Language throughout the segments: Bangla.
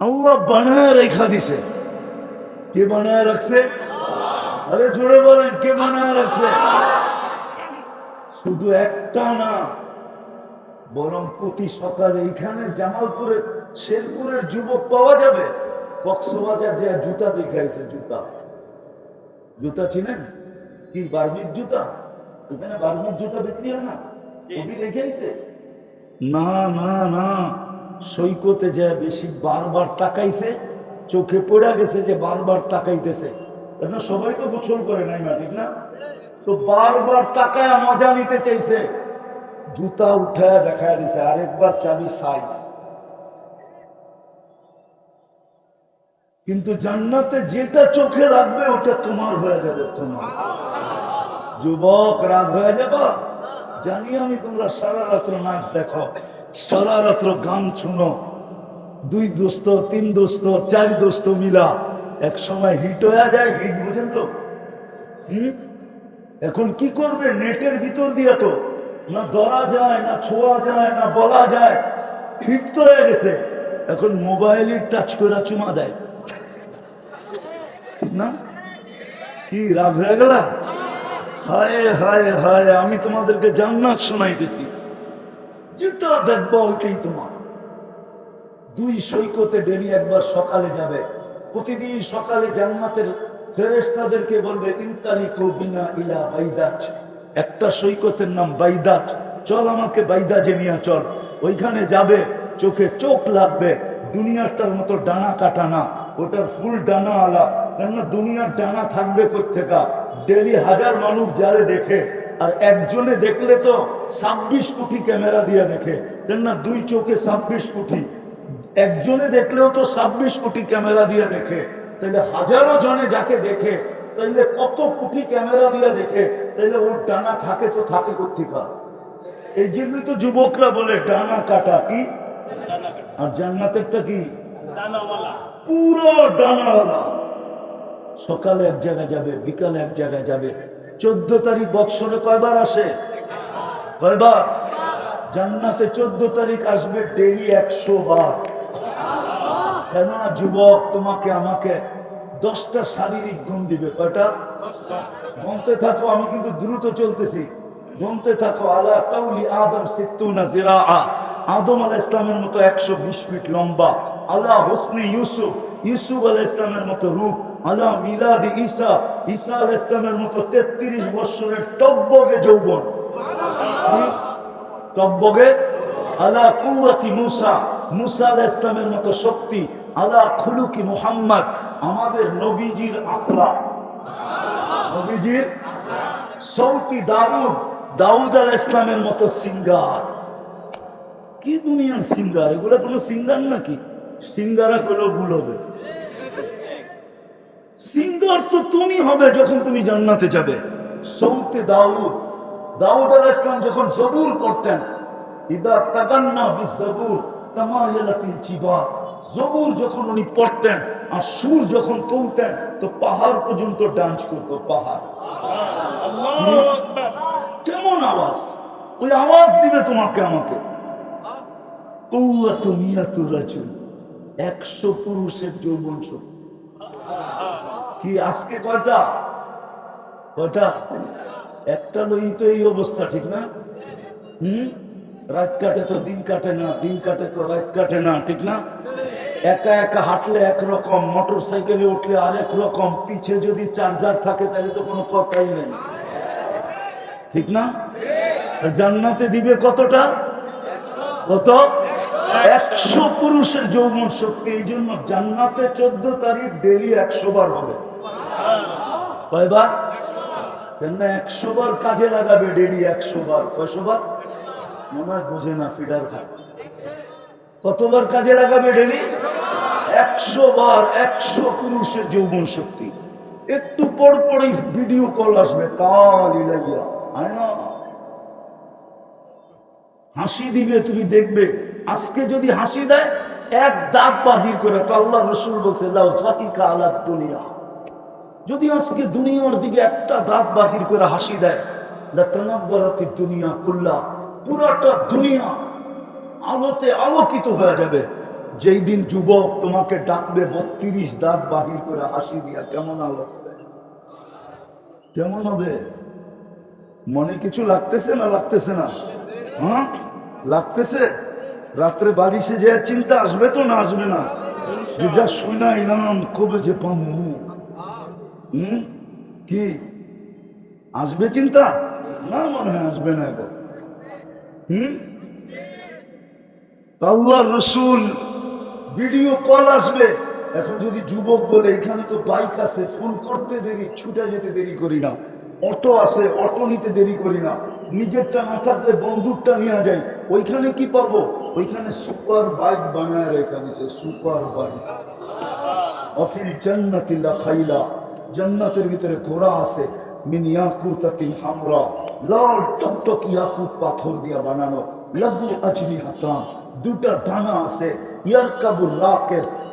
আল্লাহ বানায় রেখা দিছে। কে বানায় রাখছে? আরে জোরে বলেন, কে বানায় রাখছে? শুধু একটা না, বরং প্রতি সকালে এইখানে জামালপুরে, শেরপুরের যুবক পাওয়া যাবে। কক্সবাজার যে জুতা দেখাইছে, জুতা। জুতা চিনেন? কি, বার্মিজ জুতা? ওখানে বার্মিজ জুতা বিক্রি হয় না? কবি দেখাইছে? না না না। সৈকতে যায় বেশি বারবার তাকাইছে, চোখে পড়ে গেছে যে বারবার তাকাইতেছে। এখন সবাই তো গোসল করে নাই মা, ঠিক না? তো বারবার তাকায় মজা নিতে চাইছে। জুতা উঠায় দেখা দিছে, আরেকবার চাবি সাইজ। কিন্তু জান্নাতে যেটা চোখে রাখবে, ওটা তোমার হয়ে যাবে, তোমার। যুবক রাগ হয়ে যাবা? জানি আমি তোমরা সারা রাত্র নাচ দেখো। সারা রাত্র গান শুনো। দুই দোস্ত তিন দোস্ত চার দোস্ত মিলা এক সময় হিট হয়ে যায় হিট বুঝেন তো? হুম? এখন কি করবে নেটের ভিতর দিয়ে তো? না ধরা যায়, না ছোঁয়া যায়, না বলা যায়। হিট তো হয়ে গেছে। এখন মোবাইলে টাচ করে চুমা দেয়। ঠিক না? কি রাগ হয়ে গেল? হায় হায় হায়, আমি তোমাদেরকে জান্নাত শোনাইতেছি। যেটা দেখব ওইটাই তোমার। দুই সৈকতে ডেলি একবার সকালে যাবে। প্রতিদিন সকালে জান্নাতের ফেরেশতাদেরকে বলবে ইনতালি কবিনা ইলা বাইদাত। একটা সৈকতের নাম বাইদাত। চল আমাকে বাইদাজে নিয়ে চল। ওইখানে যাবে, চোখে চোখ লাগবে। দুনিয়াটার মতো ডানা কাটা না। ওটার ফুল ডানা আলা। কেননা দুনিয়ার ডানা থাকবে কোথেকা ডেলি হাজার মানুষ যারে দেখে। আর একজনে দেখলে তো ছাব্বিশ কোটি ক্যামেরা দিয়ে দেখে। কেননা দুই চোখে ছাব্বিশ কোটি। একজনে দেখলেও তো ছাব্বিশ কোটি ক্যামেরা দিয়ে দেখে। তাহলে হাজারো জনে যাকে দেখে তাহলে কত কোটি ক্যামেরা দিয়ে দেখে তাহলে ওর ডানা থাকে তো থাকে কোথেকা এই জন্য তো যুবকরা বলে ডানা কাটা কি? আর জান্নাতেরটা কি? পুরো ডানাওয়ালা। সকালে এক জায়গায় যাবে বিকালে এক জায়গায় যাবে। চোদ্দ তারিখ বৎসরে কয়বার আসে? কয়বার? জান্নাতে চোদ্দ তারিখ আসবে ডেলি একশো বার। কেননা যুবক তোমাকে, আমাকে দশটা শারীরিক গুণ দিবে। কয়টা? গমতে থাকো, আমি কিন্তু দ্রুত চলতেছি। গমতে থাকো, আলা কাউলি আদম সিত্তুনা জিরা আদম আল ইসলামের মতো একশো বিশ ফিট লম্বা। আল্লাহ হোসনে ইউসুফ ইউসুফ আল ইসলামের মতো রূপ। আল্লাহ মিলাদ ঈসা ঈসা আল ইসলামের মতো তেত্রিশ বৎসরের টব্বগে যৌবন। টব্বগে আল্লাহ কুয়াতি মুসা মুসা আল ইসলামের মতো শক্তি আল্লাহ খুলুকি মুহাম্মদ, আমাদের নবীজির আখলা। নবীজির সৌতি দাউদ দাউদ আল ইসলামের মতো সিঙ্গার। কি দুনিয়ার সিঙ্গার? এগুলো কোনো সিঙ্গার নাকি? সিঙ্গারা কোনো ভুল হবে। সিঙ্গার তো তুমি হবে যখন তুমি জান্নাতে যাবে। সৌতে দাউদ। দাউদ আল ইসলাম যখন জবুর করতেন ইদা তাগান্না বিজবুর তামায়ালাতিল জিবা জবুর যখন উনি পড়তেন আর সুর যখন তুলতেন তো পাহাড় পর্যন্ত ডান্স করতো পাহাড়। কেমন আওয়াজ? ওই আওয়াজ দিবে তোমাকে আমাকে। কৌয়াত মিয়াতুর রাজুল একশো পুরুষের যৌবন শক্তি কি, আজকে কয়টা? কয়টা? একটা লই তো এই অবস্থা, ঠিক না? হুম? রাত কাটে তো, দিন কাটে না, দিন কাটে তো, রাত কাটে না, ঠিক না? একা একা হাঁটলে একরকম মোটর সাইকেলে উঠলে আরেক রকম পিছে যদি চার্জার থাকে তাহলে তো কোনো কথাই নেই। ঠিক না? জান্নাতে দিবে কতটা? কত? একশো পুরুষের যৌবন শক্তি এই জন্য জান্নাতে চোদ্দ তারিখ ডেলি একশো বার হবে। কয়বার? একশো বার কাজে লাগাবে ডেলি একশো বার। কয়শো বার? মনে হয় বোঝে না, ফিডার খায়। কতবার কাজে লাগাবে ডেলি একশো বার একশো পুরুষের যৌবন শক্তি। একটু পর পরই ভিডিও কল আসবে তাল ইলাইয়া। হাসি দিবে, তুমি দেখবে। আজকে যদি হাসি দেয়, এক দাগ বাহির করে তো আল্লাহ রসুল বলছে সাহিকা আলাদ দুনিয়া। যদি আজকে দুনিয়ার দিকে একটা দাঁত বাহির করে হাসি দেয় লাতানাব্বারাতি দুনিয়া কুল্লা। পুরাটা দুনিয়া আলোতে আলোকিত হয়ে যাবে। যেই দিন যুবক তোমাকে ডাকবে, বত্রিশ দাঁত বাহির করে হাসি দিয়া, কেমন আলো কেমন হবে? মনে কিছু লাগতেছে না লাগতেছে না? হ্যাঁ? লাগতেছে? রাত্রে বাড়ি সে যে চিন্তা আসবে তো না আসবে না। যে যা শুনাইলাম কবে যে পামু? হুম? কি? আসবে চিন্তা? না মনে হয় আসবে না এখন হুম? আল্লাহ রসুল ভিডিও কল আসবে। এখন যদি যুবক বলে, এখানে তো বাইক আছে ফোন করতে দেরি, ছুটে যেতে দেরি করি না। অটো আছে, অটো নিতে দেরি করি না। নিজেরটা না থাকলে বন্ধুরটা নিয়ে যাই। ওইখানে কি পাবো? ওইখানে সুপার বাইক বানায় রেখা দিছে সুপার বাইক। অফিল জান্নাতিল্লা খাইলা, জান্নাতের ভিতরে ঘোড়া আছে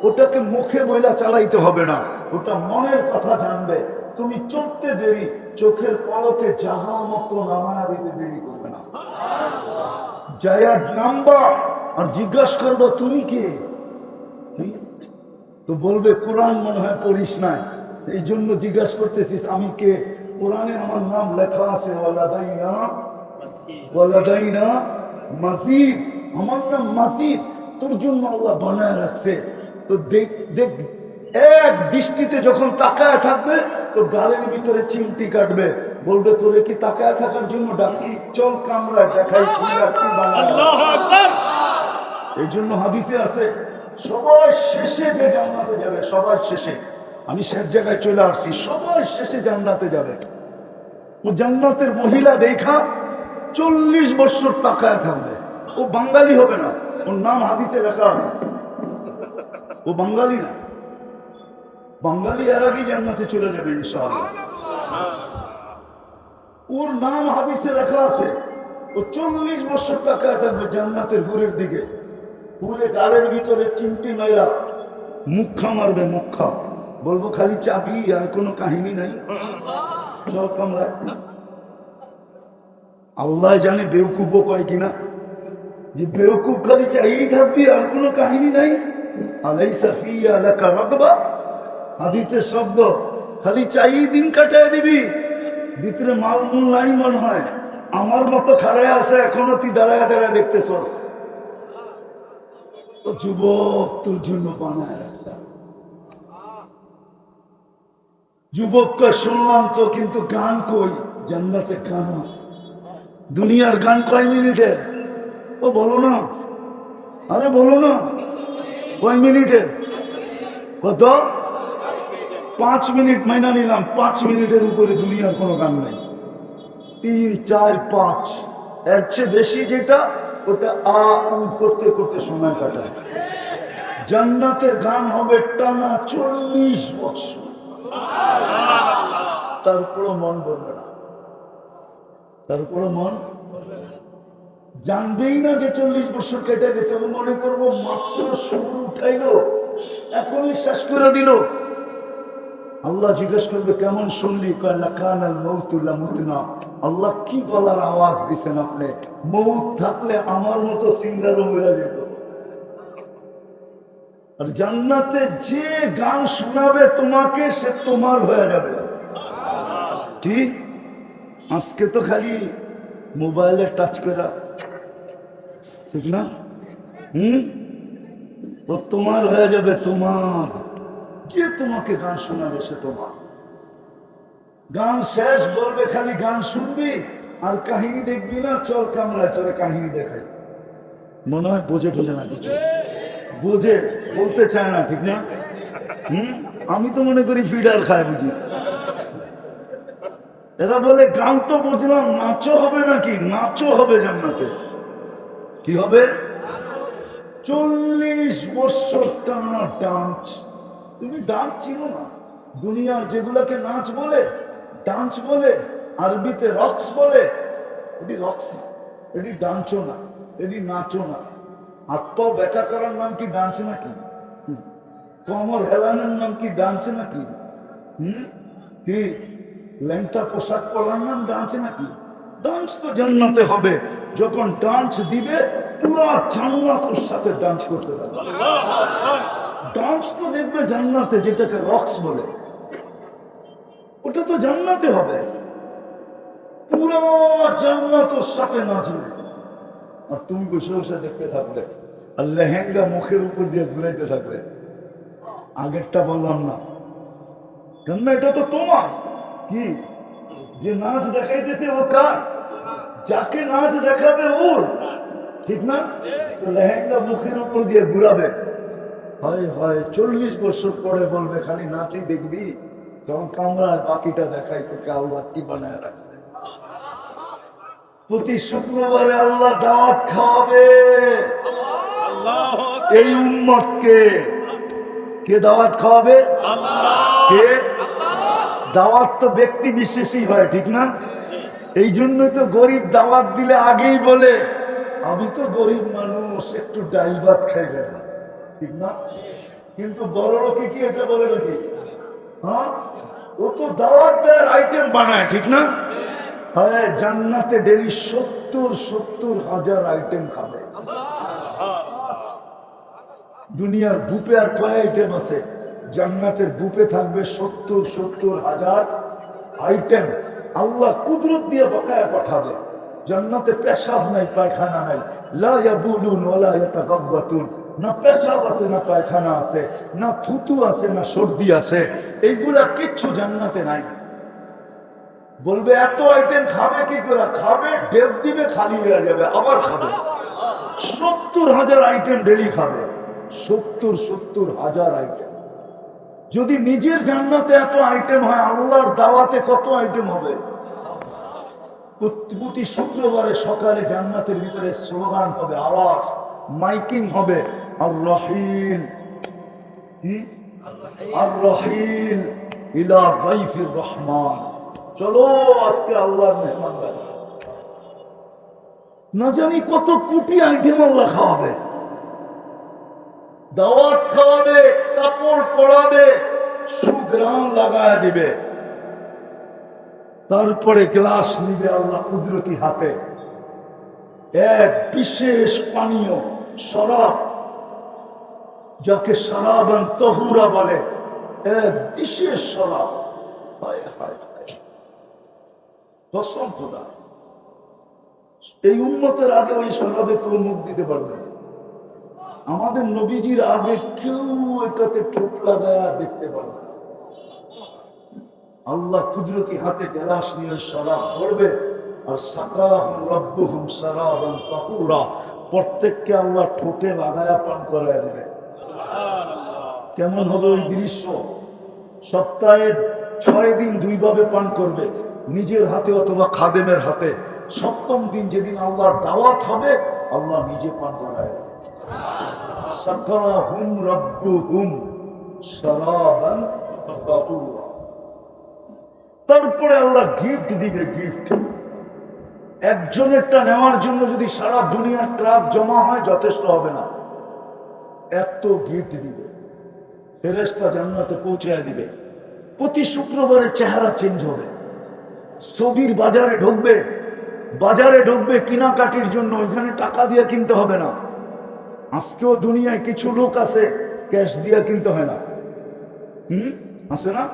ওটাকে মুখে চালাইতে হবে না। ওটা মনের কথা জানবে। তুমি চলতে দেরি, চোখের পলকে যাহা মতো নামায়া দিতে দেরি করবে না। জায়া নাম্বা আর জিজ্ঞাসা করব তুমি কে? তো বলবে, কোরআন মনে হয় পড়িস নাই। এই জন্য জিজ্ঞাসা করতেছিস, আমি কে? কোরআনে আমার নাম লেখা আছে, ওয়ালাদাইনা ওয়ালাদাইনা মাসিদ। আমার নাম মাসিদ, তোর জন্য আল্লাহ বানায় রাখছে। তো দেখ দেখ, এক দৃষ্টিতে যখন তাকায় থাকবে, তো গালের ভিতরে চিমটি কাটবে। বলবে তোরে কি তাকায় থাকার জন্য ডাকছি? চল কামড়ায় দেখাই। এই জন্য হাদিসে আছে সবার শেষে যে জান্নাতে যাবে সবার শেষে। আমি শেষ জায়গায় চলে আসছি সবার শেষে জান্নাতে যাবে। ও জান্নাতের মহিলা দেখা চল্লিশ বছর তাকায় থাকবে। ও বাঙালি হবে না ওর নাম হাদিসে লেখা আছে। ও বাঙালি না। বাঙালি এর আগেই জান্নাতে চলে যাবে ইনশাআল্লাহ। ওর নাম হাদিসে লেখা আছে। ও চল্লিশ বছর তাকায় থাকবে জান্নাতের ঘুরের দিকে। ঘুরে গালের ভিতরে চিমটি মেয়েরা মুখা মারবে, মুখা। বলব খালি চাবি আর কোনো কাহিনী নাই। চল কামরায় আল্লাহ জানে বেউকুব কয় কিনা। যে বেউকুব খালি চাইই থাকবি আর কোনো কাহিনী নাই। আলাই সাফিয়া লেখা রাখবা হাদিসের শব্দ, খালি চাই দিন কাটায় দিবি। ভিতরে মালমূল নাই মনে হয়। আমার মতো খাড়ায় আছে, এখনও তুই দাঁড়ায় দাঁড়ায় দেখতেছস। ও যুবক তোর জন্য বানায় রাখছে। যুবককে শুনলাম তো, কিন্তু গান কই? জান্নাতে গান আছে। দুনিয়ার গান কয় মিনিটের? ও বলো না। আরে বলো না। কয় মিনিটের? কত? পাঁচ মিনিট মাইনা নিলাম, পাঁচ মিনিটের উপরে দুনিয়ার কোনো গান নেই। তিন, চার, পাঁচ। এর চেয়ে বেশি যেটা, ওটা আ, উ করতে করতে সময় কাটায়। জান্নাতের গান হবে টানা চল্লিশ বছর। তারপরও মন বলবে না। তারপরও মন জানবেই না যে চল্লিশ বছর কেটে গেছে। আমি মনে করব মাত্র শুরু উঠাইলো, এখনই শেষ করে দিল। আল্লাহ জিজ্ঞেস করবে, কেমন শুনলি? আল্লাহ কি গলার আওয়াজ দিছেন আপনি? মৌত থাকলে আমার মতো সিঙ্গারও মেরা যেত আর জান্নাতে যে গান শোনাবে তোমাকে, সে তোমার হয়ে যাবে। কি? আজকে তো খালি মোবাইলে টাচ করা। ঠিক না? হুম? ও তোমার হয়ে যাবে, তোমার। যে তোমাকে গান শোনাবে সে তোমার? গান শেষ, বলবে খালি গান শুনবি, আর কাহিনী দেখবি না, চল কামরায় তোরে কাহিনী দেখাই। মনে হয় বোঝে টোঝে না কিছু। বোঝে, বলতে চায় না, ঠিক না? হুম? আমি তো মনে করি ফিডার খায় বুঝি। এরা বলে, গান তো বুঝলাম, নাচও হবে নাকি? নাচও হবে জান্নাতে। কি হবে? চল্লিশ বছর টানা ডান্স। তুমি ডান্স চিনো না। দুনিয়ার যেগুলাকে নাচ বলে, ডান্স বলে, আরবিতে রক্স বলে, এটি রক্স, এটি ডান্সও না, এটি নাচও না। পাও ব্যাখ্যা করার নাম কি ডান্স নাকি। কোমর হেলানোর নাম কি ডান্স নাকি? হুম? কি? ল্যাংটা পোশাক পরার নাম ডান্স নাকি? ডান্স তো জান্নাতে হবে। যখন ডান্স দিবে, পুরো জান্নাত ওর সাথে ডান্স করতে থাকবে ডান্স তো দেখবে জান্নাতে, যেটাকে রক্স বলে। ওটা তো জান্নাতে হবে। পুরো জান্নাত ওর সাথে নাচবে। আর তুমি বসে বসে দেখতে থাকবে। আর লেহেঙ্গা মুখের উপর দিয়ে ঘুরাইতে থাকবে। আগেরটা বললাম না। কেন এটা তো তোমার। কি? যে নাচ দেখাইতেছে ও কার? যাকে নাচ দেখাবে ওর। ঠিক না? লেহেঙ্গা মুখের উপর দিয়ে ঘুরাবে। হয় হয়। চল্লিশ বছর পরে বলবে, খালি নাচই দেখবি? তখন কামরায় বাকিটা দেখাই তোকে আল্লাহ কি বানায় রাখছে? প্রতি শুক্রবারে আল্লাহ দাওয়াত খাওয়াবে। এই উম্মতকে কে দাওয়াত খাওয়াবে? কে? দাওয়াত তো ব্যক্তি বিশেষই হয়, ঠিক না? এই জন্য তো গরিব দাওয়াত দিলে আগেই বলে, আমি তো গরিব মানুষ, একটু ডাল ভাত খাইবে না। ঠিক না? কিন্তু বড় কি এটা বলে নাকি? হ্যাঁ? ও তো দাওয়াত দেওয়ার আইটেম বানায়, ঠিক না? হ্যাঁ জান্নাতে ডেলি সত্তর সত্তর হাজার আইটেম খাবে। দুনিয়ার বুপে আর কয় আইটেম আছে? জান্নাতের বুপে থাকবে সত্তর সত্তর হাজার আইটেম আল্লাহ কুদরত দিয়ে বকায়া পাঠাবে। জান্নাতে পেশাব নাই, পায়খানা নাই। লা ইয়াবুলুন না পেশাব আছে, না পায়খানা আছে, না থুতু আছে, না সর্দি আছে, এইগুলা কিচ্ছু জান্নাতে নাই। বলবে, এত আইটেম খাবে কি করে? খাবে ডেপ দিবে, খালি হয়ে যাবে, আবার খাবে। সত্তর হাজার আইটেম ডেলি খাবে। সত্তর সত্তর হাজার আইটেম যদি নিজের জান্নাতে এত আইটেম হয়, আল্লাহর দাওয়াতে কত আইটেম হবে? প্রতি প্রতি শুক্রবারে সকালে জান্নাতের ভিতরে স্লোগান হবে, আওয়াজ, মাইকিং হবে আর রহিল ইলা জাইফির রহমান চলো আজকে আল্লাহর মেহমানদারি না জানি কত কোটি আইটেম আল্লাহ খাওয়াবে। দাওয়াত খাওয়াবে, কাপড় পরাবে সুগ্রাম লাগায় দিবে। তারপরে গ্লাস নিবে আল্লাহ কুদরতি হাতে। এক বিশেষ পানীয়, শরাব যাকে সারাবান তহুরা বলে এক বিশেষ খোদা। এই উন্মতের আগে ওই শরাবে কেউ মুখ দিতে পারবে আমাদের নবীজির আগে কেউ এটাতে ঠোপ লাগায় দেখতে পারবে আল্লাহ কুদরতি হাতে গেলাস নিয়ে শরাব ধরবে, আর সারাবান তাহুরা। প্রত্যেককে আল্লাহ ঠোঁটে লাগায়া পান করে দেবে। কেমন হবে ওই দৃশ্য? সপ্তাহে ছয় দিন দুইভাবে পান করবে। নিজের হাতে অথবা খাদেমের হাতে। সপ্তম দিন যেদিন আল্লাহর দাওয়াত হবে, আল্লাহ নিজে পান করায়। রব্বুহুম সারাবান তাহুরা তারপরে আল্লাহ গিফট দিবে, গিফট। একজনেরটা নেওয়ার জন্য যদি সারা দুনিয়ার ট্রাক জমা হয়, যথেষ্ট হবে না। এত গিফট দিবে। ফেরেস্তা জান্নাতে পৌঁছে দিবে। প্রতি শুক্রবারে চেহারা চেঞ্জ হবে। ছবির বাজারে ঢুকবে। বাজারে ঢুকবে কেনাকাটির জন্য, ওইখানে টাকা দিয়ে কিনতে হবে না। আজকেও দুনিয়ায় কিছু লোক আছে, ক্যাশ দিয়ে কিনতে হয় না। হুম? আছে না?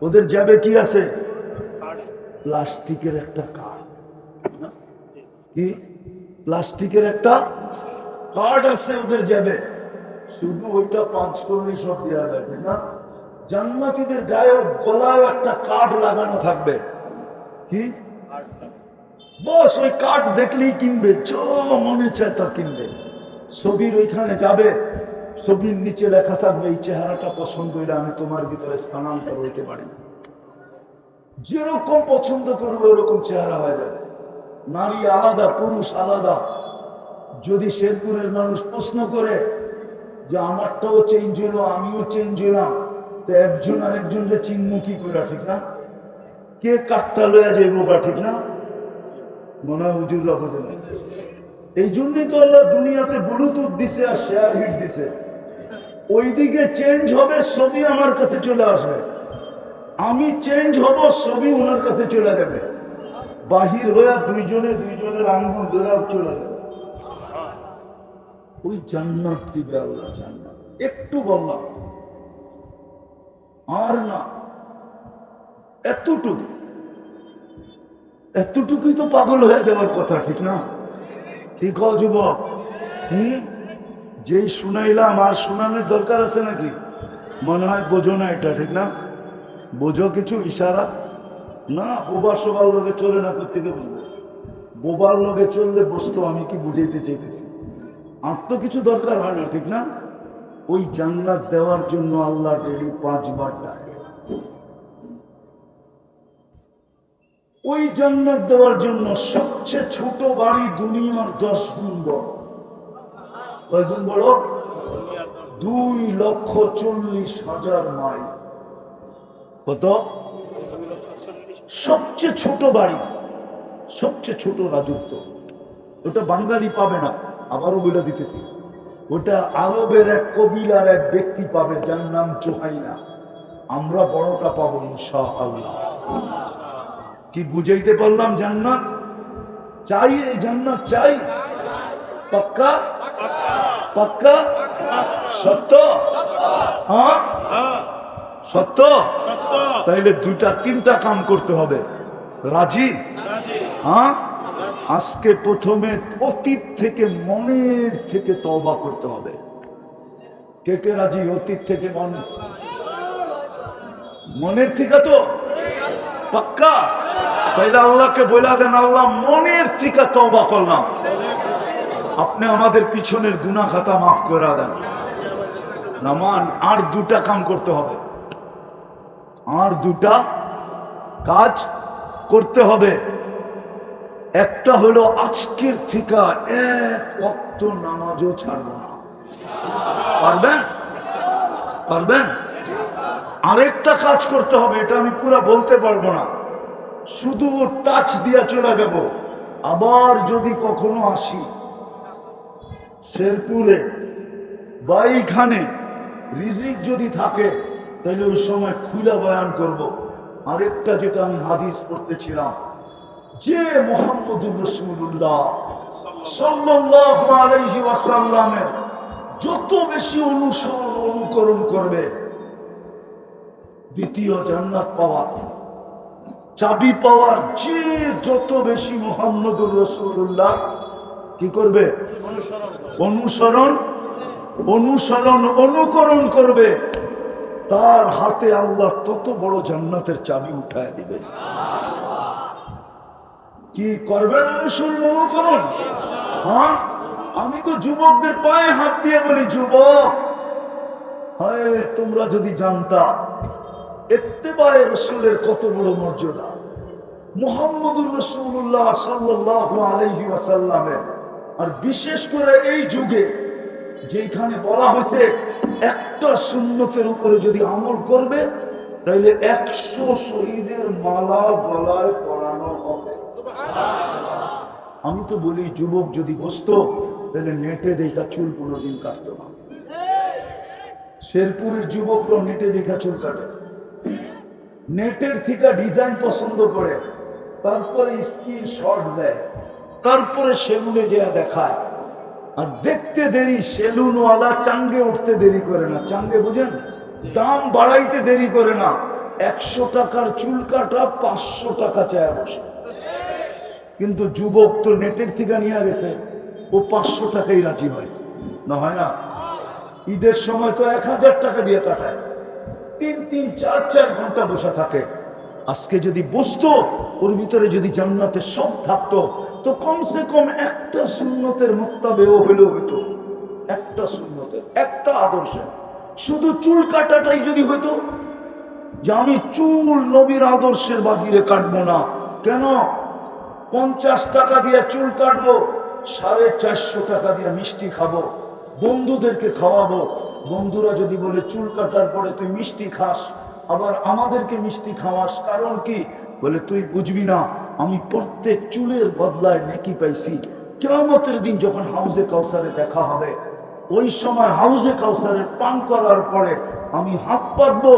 ওদের যাবে কি আছে? প্লাস্টিকের একটা কার্ড। কি? প্লাস্টিকের একটা কার্ড আছে ওদের যাবে শুধু ওইটা পাঁচ করলেই সব দেওয়া যাবে না। জান্নাতিদের গায়ে গলায় একটা কাঠ লাগানো থাকবে। কি? বস, ওই কার্ড দেখলেই কিনবে, যা মনে চায় তা কিনবে। ছবির ওইখানে যাবে, ছবির নিচে লেখা থাকবে, এই চেহারাটা পছন্দ হইলে আমি তোমার ভিতরে স্থানান্তর হইতে পারি। যেরকম পছন্দ করবে, ওরকম চেহারা হয়ে যাবে। নারী আলাদা, পুরুষ আলাদা। যদি শেরপুরের মানুষ প্রশ্ন করে যে আমারটাও চেঞ্জ হলো, আমিও চেঞ্জ হলাম। তো একজন আরেকজনকে চিহ্ন কি করে, ঠিক না? কে কাঠটা লয়ে যাইব বা ঠিক না? মনে হয় উজুরা বোঝে এই জন্যই তো আল্লাহ দুনিয়াতে ব্লুটুথ দিছে আর শেয়ার হিট দিছে। ওইদিকে চেঞ্জ হবে, সবই আমার কাছে চলে আসবে। আমি চেঞ্জ হব, সবই ওনার কাছে চলে যাবে। বাহির হয়ে দুইজনে দুইজনের আঙ্গুল ধরে চলে যাবে। ওই জান্নাত দিবে আল্লাহ, জান্নাত। একটু বললাম। আর না। এতটুকু। এতটুকুই তো পাগল হয়ে যাওয়ার কথা, ঠিক না? ঠিক যুবক। যেই শুনাইলাম, আর শুনানোর দরকার আছে নাকি? মনে হয় বোঝো না এটা, ঠিক না? বোঝো কিছু ইশারা? না বোবা সবার লোকে চলে না কোথেকে বলব। বোবার লোকে চললে বসতো আমি কি বুঝাইতে চাইতেছি? আর তো কিছু দরকার হয় না, ঠিক না? ওই জান্নাত দেওয়ার জন্য আল্লাহ ডেলি পাঁচবার ডাকে। ওই জান্নাত দেওয়ার জন্য সবচেয়ে ছোট বাড়ি দুনিয়ার দশ গুণ বড়। বড়? দুই লক্ষ চল্লিশ হাজার মাইল। কত? সবচেয়ে ছোট বাড়ি, সবচেয়ে ছোট রাজত্ব। ওটা বাঙালি পাবে না। আবারও বলে দিতেছি। ওটা আরবের এক কবিলার এক ব্যক্তি পাবে যার নাম জোহাইনা। আমরা বড়টা পাবো ইনশা আল্লাহ কি বুঝাইতে পারলাম জান্নাত? চাই এই জান্নাত চাই। পাক্কা? পাক্কা? সত্য? হ্যাঁ? সত্য? সত্য। তাইলে দুটা তিনটা কাম করতে হবে। রাজি। হ্যাঁ? আজকে প্রথমে অতীত থেকে মনের থেকে তবা করতে হবে। কে কে রাজি অতীত থেকে মন? মনের থেকে তো? পাক্কা? তাইলে আল্লাহকে বলে দেন, আল্লাহ মনের থেকে তবা করলাম। আপনি আমাদের পিছনের গুনা খাতা মাফ করে দেন। নামান আর দুটা কাম করতে হবে। আর দুটা কাজ করতে হবে। একটা হলো আজকের থেকে এক অক্ত নামাজও ছাড়ব না। পারবেন? পারবেন? আরেকটা কাজ করতে হবে, এটা আমি পুরো বলতে পারব না। শুধু টাচ দিয়ে চলে যাব। আবার যদি কখনো আসি, শেরপুরে বা এইখানে রিজিক যদি থাকে, তাহলে ওই সময় খুলে বয়ান করব। আরেকটা যেটা আমি হাদিস পড়তেছিলাম যে মোহাম্মদুর রসুল্লাহ আলাইহি ওয়াসাল্লামের যত বেশি অনুসরণ, অনুকরণ করবে, দ্বিতীয় জান্নাত পাওয়া চাবি পাওয়ার যে যত বেশি মোহাম্মদুর রসুল্লাহ কি করবে? অনুসরণ অনুসরণ, অনুকরণ করবে। তার হাতে আল্লাহ তত বড় জান্নাতের চাবি উঠায় দিবে। কি করবেন অনুসরণ অনুকরণ হ্যাঁ? আমি তো যুবকদের পায়ে হাত দিয়ে বলি, যুবক, হয়, তোমরা যদি জানতা এত্তেবায় রসুলের কত বড় মর্যাদা। মোহাম্মদুর রসুল্লাহ সাল্লাহ আলহি ওয়াসাল্লামের আর বিশেষ করে এই যুগে যেখানে বলা হয়েছে, একটা সুন্নতের উপরে যদি আমল করবে, তাইলে একশো শহীদের মালা গলায় পরানো হবে। আমি তো বলি, যুবক যদি বসতো, তাহলে নেটে দেখা চুল কোনোদিন কাটতো না। শেরপুরের যুবকরা নেটে দেখা চুল কাটে। নেটের থেকে ডিজাইন পছন্দ করে, তারপরে স্ক্রিন শট দেয়, তারপরে সেলুনে যে দেখায়। আর দেখতে দেরি, সেলুনওয়ালা চাঙ্গে উঠতে দেরি করে না। চাঙ্গে বুঝেন? দাম বাড়াইতে দেরি করে না। একশো টাকার চুল কাটা পাঁচশো টাকা চায় বসে। কিন্তু যুবক তো নেটের থেকে নিয়ে গেছে। ও পাঁচশো টাকাই রাজি হয়। না হয় না? ঈদের সময় তো এক হাজার টাকা দিয়ে কাটায় তিন তিন, চার চার ঘণ্টা বসে থাকে। আজকে যদি বসতো, ওর ভিতরে যদি জান্নাতে সব থাকতো, তো কমসে কম একটা সুন্নতের মোত্তাবেও হলেও হইতো একটা সুন্নতের, একটা আদর্শে শুধু চুল কাটাটাই যদি হইতো যে আমি চুল নবীর আদর্শের বাহিরে কাটবো না। কেন? পঞ্চাশ টাকা দিয়ে চুল কাটবো, সাড়ে চারশো টাকা দিয়ে মিষ্টি খাব, বন্ধুদেরকে খাওয়াবো। বন্ধুরা যদি বলে, চুল কাটার পরে তুই মিষ্টি খাস, আবার আমাদেরকে মিষ্টি খাওয়াস, কারণ কি? বলে, তুই বুঝবি না, আমি প্রত্যেক চুলের বদলায় নেকি পাইছি। কেমতের দিন যখন হাউজে কাউসারে দেখা হবে, ওই সময় হাউজে কাউসারে পান করার পরে আমি হাত পাতবো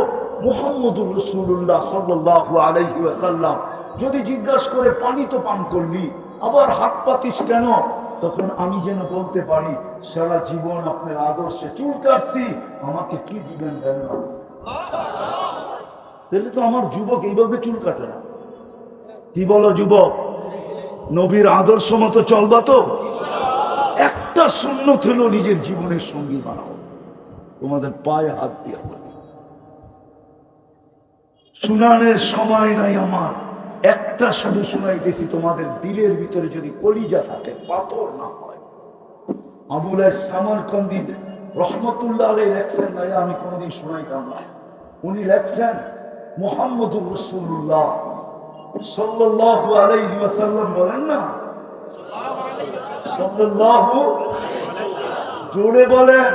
মোহাম্মদুর রসুল্লাহ সাল্লাহ আলহি আসাল্লাম যদি জিজ্ঞাসা করে, পানি তো পান করলি, আবার হাত পাতিস কেন? তখন আমি যেন বলতে পারি, সারা জীবন আপনার আদর্শে চুল কাটছি আমাকে কি দিবেন দেন না? তাহলে তো আমার যুবক এইভাবে চুল কাটে না। কি বলো যুবক? নবীর আদর্শ মতো চলবা তো? একটা শূন্য ছিল নিজের জীবনের সঙ্গী বানাও। তোমাদের পায়ে হাত দিয়ে বলি। শুনানের সময় নাই আমার। একটা শুধু শুনাইতেছি, তোমাদের দিলের ভিতরে যদি কলিজা থাকে, পাথর না হয়। আবুল সামারকন্দি রহমতুল্লাহ আলাই লেখছেন না আমি কোনোদিন শুনাইতাম না। উনি লেখছেন, মোহাম্মদুর রসুল্লাহ সাল্লাল্লাহু আলাইহি ওয়াসাল্লাম বলেন না? সাল্লাল্লাহু জোরে বলেন।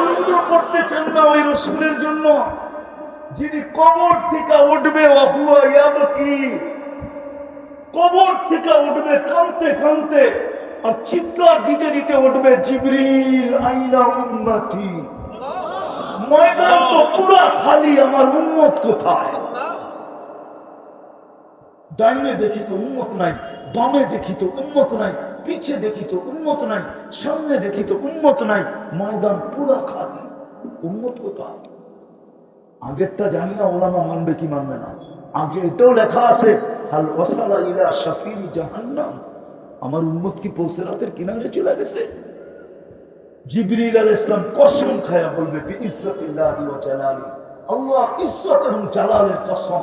আনন্দ করতেছেন না ওই রসুলের জন্য। যিনি কবর থেকে উঠবে কবর থেকে উঠবে কানতে কানতে আর চিৎকার দিতে দিতে উঠবে, জিবরিল, আইনা ময়দান তো পুরা খালি, আমার কোথায়? ডাইনে দেখি তো উন্মত নাই, বামে দেখি তো উন্মত নাই, পিছে দেখি তো উন্মত নাই, সামনে দেখি তো উন্মত নাই, ময়দান পুরা খালি উন্মত কোথায়? আগেরটা জানি না, ওলামা মানবে কি মানবে না। আগে এটাও লেখা আছে, হাল ওয়াসালা ইলা শাফির জাহান্নাম। আমার উন্মত কি পৌঁছে রাতের কিনারে চলে গেছে? জিবরিল আল ইসলাম কসম খায়া বলবে বি ইজ্জতিল্লাহি ওয়া জালালি। আল্লাহ ইজ্জত এবং জালালের কসম।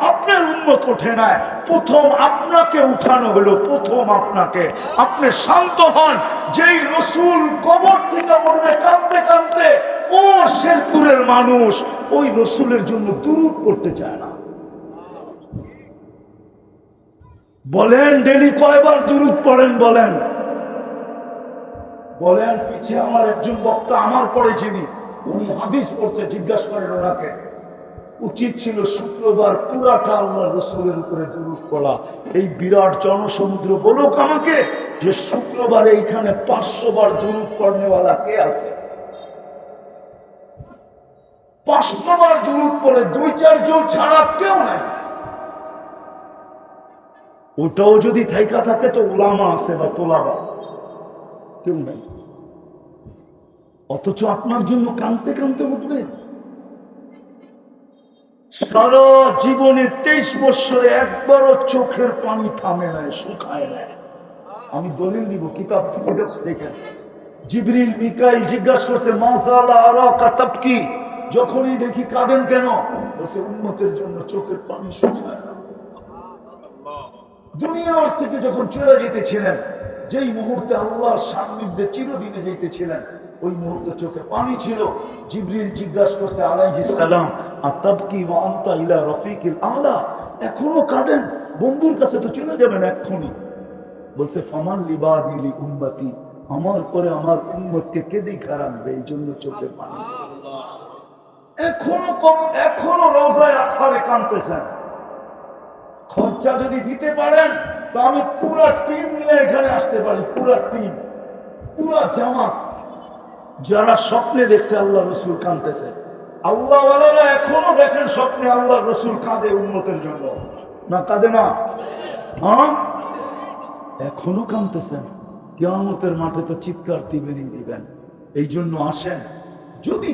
আপনার উম্মত ওঠে নাই। প্রথম আপনাকে উঠানো হলো, প্রথম আপনাকে। আপনি শান্ত হন, যেই রসুল কবর থেকে উঠবে, কাঁদতে কাঁদতে, ও শেরপুরের মানুষ, ওই রসুলের জন্য দুরুদ করতে চায় না। বলেন ডেলি কয়বার দুরুদ পড়েন, বলেন। বলেন পিছিয়ে আমার একজন বক্তা আমার পরে যিনি, উনি হাদিস পড়তে জিজ্ঞাসা করেন ওনাকে। উচিত ছিল শুক্রবার পুরাটা আল্লাহ রসুলের উপরে দুরুদ পড়া। এই বিরাট জনসমুদ্র বলুক আমাকে যে শুক্রবার এইখানে পাঁচশো বার দুরুদ পড়নেওয়ালা কে আছে? পাঁচশো বার দুরুদ পড়ে দুই চারজন ছাড়া কেউ নাই। ওটাও যদি থাইকা থাকে তো ওলামা আছে বা তোলাবা। কেউ নাই। অথচ আপনার জন্য কানতে কানতে উঠবে। সারা জীবনে তেইশ বছরে একবারও চোখের পানি থামে নাই শুকায় নাই আমি দলিল দিব, কিতাব থেকে দেখেন। জিবরিল, মিকাইল জিজ্ঞাসা করছে মাসালা আর কাতাব কি যখনই দেখি কাঁদেন কেন? বলছে উন্মতের জন্য চোখের পানি শুকায় না। দুনিয়ার থেকে যখন চলে যেতেছিলেন যেই মুহূর্তে আল্লাহর সান্নিধ্যে চিরদিনে যেতেছিলেন ওই মুহূর্তে চোখে পানি ছিল। জিবরিল জিজ্ঞাসা করছে আলাইহিস সালাম আতাবকি ওয়া আনতা ইলা রফিকিল আলা? এখনও কাঁদেন বন্ধুর কাছে তো চলে যাবেন এক্ষুনি। বলছে ফামান লিবাদিলি উম্মতি আমার পরে আমার উম্মতকে কেঁদে খারাপবে এই জন্য চোখে পানি। এখনও কম এখনও রোজায় আঠারে কানতেছেন খরচা যদি দিতে পারেন, তো আমি পুরা টিম নিয়ে এখানে আসতে পারি, পুরা টিম পুরা জামা যারা স্বপ্নে দেখছে আল্লাহ রসুল কাঁদতেছে। আল্লাহ এখনও দেখেন স্বপ্নে আল্লাহ রসুল কাঁদে উন্নতের জন্য। না কাঁদে না? হ্যাঁ? এখনও কাঁদতেছেন। কেয়ামতের মাঠে তো চিৎকার দিবেনই দিবেন। এই জন্য আসেন। যদি